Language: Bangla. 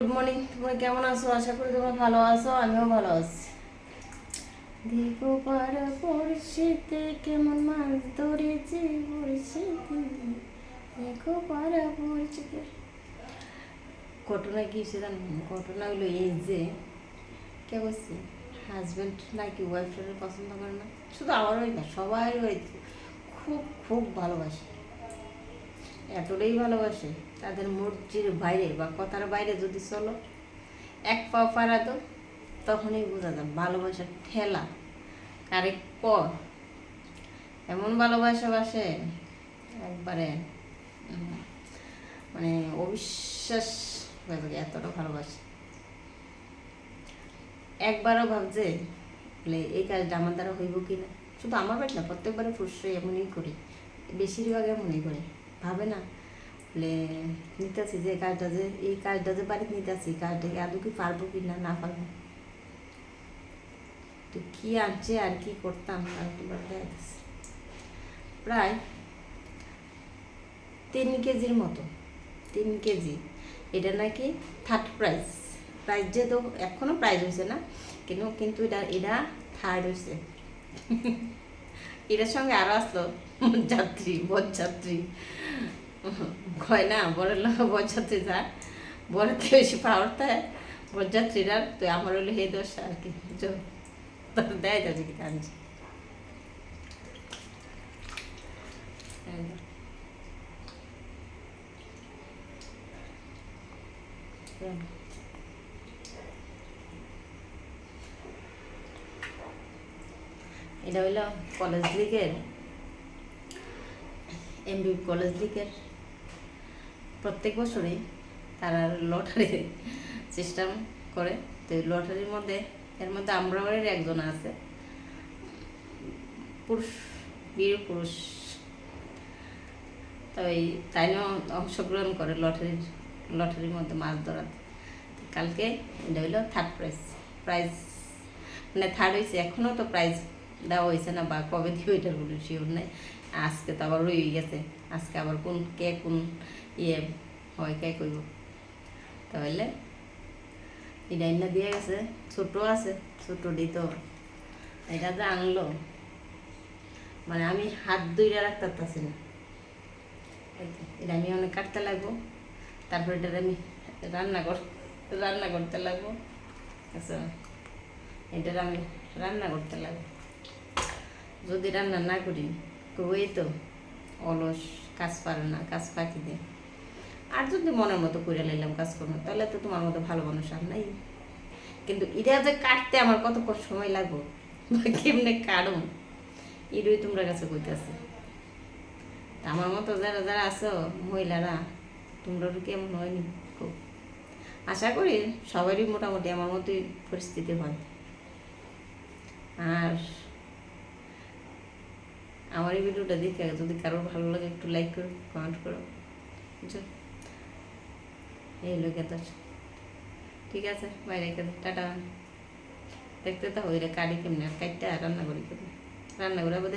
গুড মর্নিং তোমরা কেমন আছো? আশা করি তোমরা ভালো আছো, আমিও ভালো আছি। দেখো পাড়া পড়শিতে কেমন মাছ ধরেছি পড়শিতে দেখো পাড়া পড়শিতে ঘটনা কি জানো? ঘটনা হলো এই যে, কে বলছি? হাজব্যান্ড নাকি ওয়াইফের পছন্দ করে না? শুধু আমারই না সবাই হয়েছে। খুব খুব ভালোবাসে। এতটাই ভালোবাসে, তাদের মর্জির বাইরে বা কথার বাইরে যদি চলো, এক পা পারা তো তখনই বোঝা যায় ভালোবাসার ঠেলা কারে ক। এমন ভালোবাসা বাসে একবারে মানে অবিশ্বাস যাবে এতটা ভালোবাসে। একবারও ভাবছে বলে এই কাজটা আমার দ্বারা হইব কি না শুধু আমার বাড়ি না প্রত্যেকবারে ফুসে এমনই করি, বেশিরভাগ এমনই করে। ভাবে না। বলে নিতেছি যে কাজটা যে, এই কাজটা যে বাড়িতে নিতেছি কাজটা কি আদৌ কি পারব কি না না পারব? তো কি আনছে আর কি করতাম প্রায় তিন কেজির মতো, তিন কেজি। এটা নাকি থার্ড প্রাইজ প্রাইজ তো এখনও প্রাইজ হয়েছে না, কিন্তু কিন্তু এটা এটা থার্ড হয়েছে এটার সঙ্গে আরও আসলো যাত্রী বরযাত্রী কয় না, বড় লোক বরযাত্রী যা। বড়তে বেশি পাওয়ার দেয় বরযাত্রীরা তো আমার হলো হে দোষ আর কি। দেয় তো কি কাঁদছে এটা হইল কলেজ লিগের এমবি কলেজ লিগের প্রত্যেক বছরই তারা লটারি সিস্টেম করে। তো লটারির মধ্যে, এর মধ্যে আমরা বাড়ির একজন আছে। পুরুষ বীর পুরুষ। তো এই তাইও অংশগ্রহণ করে লটারির লটারির মধ্যে মাছ ধরাতে। কালকে এটা হইল থার্ড প্রাইজ প্রাইজ মানে থার্ড হয়েছে এখনও তো প্রাইজ দেওয়া হয়েছে না বা কবে দিয়ে ওইটার কোনো শিওর নেই। আজকে তো আবার রয়ে গেছে। আজকে আবার কোন কে কোন ইয়ে হয়, কে কইব? তাহলে এটা ইন্না দিয়ে গেছে ছোটো আছে ছোটো দিত এটা যে আনলো। মানে আমি হাত দুইটা রাখতে পারছি না। এটা আমি অনেক কাটতে লাগবো। তারপর এটা আমি রান্না কর, রান্না করতে লাগবো। আচ্ছা এটা আমি রান্না করতে লাগবো। যদি রান্না না করি ওই তো, অলস, কাজ পারে না, কাজ ফাঁকি দেয়। আর যদি মনের মতো করে নিলাম কাজ করব, তাহলে তো তোমার মতো ভালো মানুষ আর নাই। কিন্তু এটা যে কাটতে আমার কত সময় লাগবো, বা কেমনে কাটো এটাই তোমরা কাছে কইতেছে। আমার মতো যারা যারা আছো, মহিলারা, তোমরা তো কেমন হয়নি আশা করি সবারই মোটামুটি আমার মতোই পরিস্থিতি হয়। আর আমার এই ভিডিওটা দেখে যদি কারোর ভালো লাগে একটু লাইক করো কমেন্ট করো। বুঝছ? এই লোকে তো ঠিক আছে বাইরে রেখে টাটা। দেখতে তো ওই রে কাটি কেমনি আর কাটটা রান্না করি কেমনি? রান্না করে বোধ